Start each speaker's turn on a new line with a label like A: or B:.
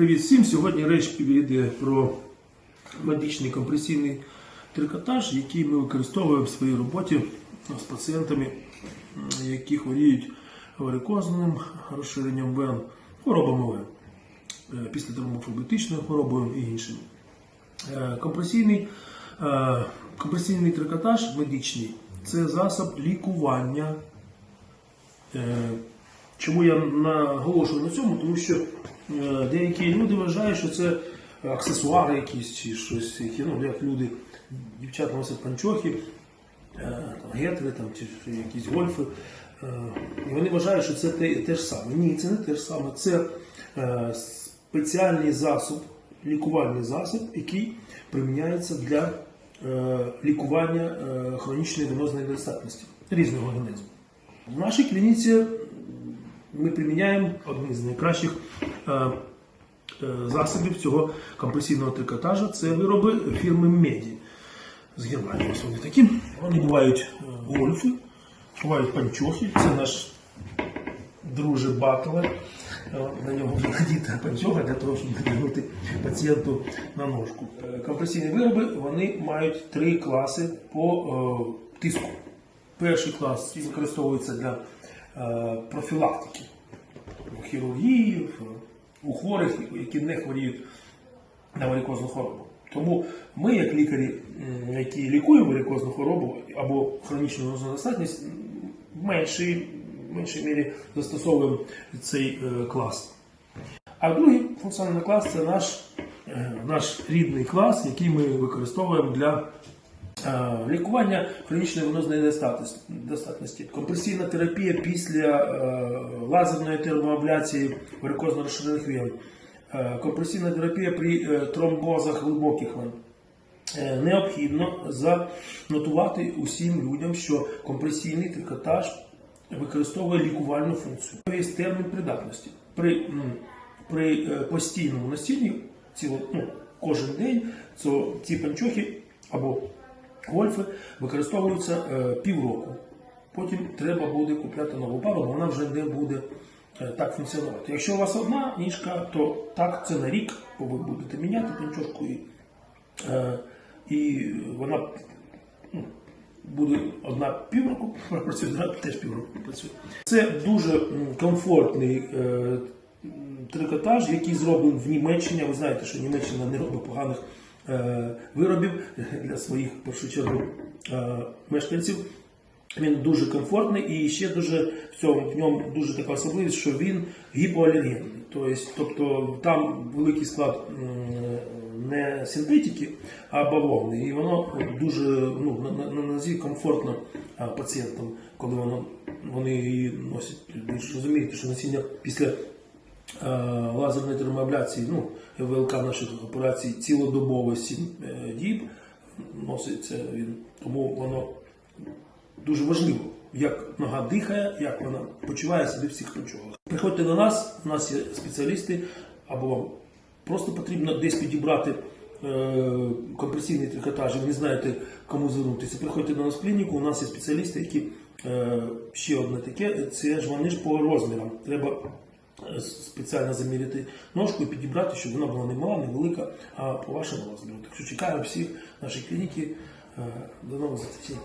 A: Привіт всім! Сьогодні річ піде про медичний компресійний трикотаж, який ми використовуємо в своїй роботі з пацієнтами, які хворіють варикозним розширенням вен, хворобами вен, е, післятромофобітичною хворобою і іншими. Е, Компресійний, е, компресійний трикотаж медичний це засіб лікування Чому я наголошую на цьому? Тому що е, деякі люди вважають, що це аксесуари якісь чи щось, які, ну, як люди, дівчата носять панчохи, е, гетри там, чи якісь гольфи. Е, І вони вважають, що це те, те ж саме. Ні, це не те ж саме. Це спеціальний засіб, лікувальний засіб, який приміняється для лікування хронічної венозної недостатності різного організму. В нашій клініці ми приміняємо одні з найкращих е, е, засобів цього компресійного трикотажа. Це вироби фірми Меді з Германії. Ось вони такі. Вони бувають е, гольфи, бувають панчохи. Це наш друже Батлер. На нього надіти панчоха для того, щоб надягнути пацієнту на ножку. Компресійні вироби вони мають три класи по тиску. Перший клас використовується для профілактики у хірургії, у хворих, які не хворіють на варикозну хворобу. Тому ми, як лікарі, які лікуємо варикозну хворобу або хронічну недостатність, в меншій, в меншій мірі застосовуємо цей е, клас. А другий функціональний клас це наш, е, наш рідний клас, який ми використовуємо для е, лікування хронічної венозної недостатності-. Компресійна терапія після е, лазерної термоабляції варикозно розширених вен. Е, Компресійна терапія при е, тромбозах глибоких вен. Необхідно занотувати усім людям, що компресійний трикотаж використовує лікувальну функцію. Є термін придатності. При, при постійному носінні ціло, ну, кожен день ці панчохи або гольфи використовуються е, півроку. Потім треба буде купляти нову пару, бо вона вже не буде е, так функціонувати. Якщо у вас одна ніжка, то так це на рік, бо ви будете міняти панчохку і Е, і вона ну, буде одна півроку працює, друга теж півроку працює. Це дуже комфортний трикотаж, який зроблений в Німеччині. Ви знаєте, що Німеччина не робить поганих виробів для своїх в першу чергу е, мешканців. Він дуже комфортний і ще дуже в цьому в ньому дуже така особливість, що він гіпоалергенний. Тобто, там великий склад не синтетики, а бавовни. І воно дуже ну, на, на, на нозі комфортно пацієнтам, коли воно, вони її носять. Ви ж розумієте, що носіння після е, лазерної термоабляції, ну, ВЛК наших операцій цілодобово 7 е, діб носиться він. Тому воно дуже важливо, як нога дихає, як вона почуває себе в цих панчохах. Приходьте до нас, у нас є спеціалісти, або вам просто потрібно десь підібрати е, компресійний трикотаж, ви не знаєте, кому звернутися. Приходьте до нас в клініку, у нас є спеціалісти, які е, ще одне таке, це ж вони ж по розмірам. Треба е, спеціально заміряти ножку і підібрати, щоб вона була не мала, не велика, а по вашому розміру. Так що чекаю всіх наші клініки. Е, До нових зустрічей.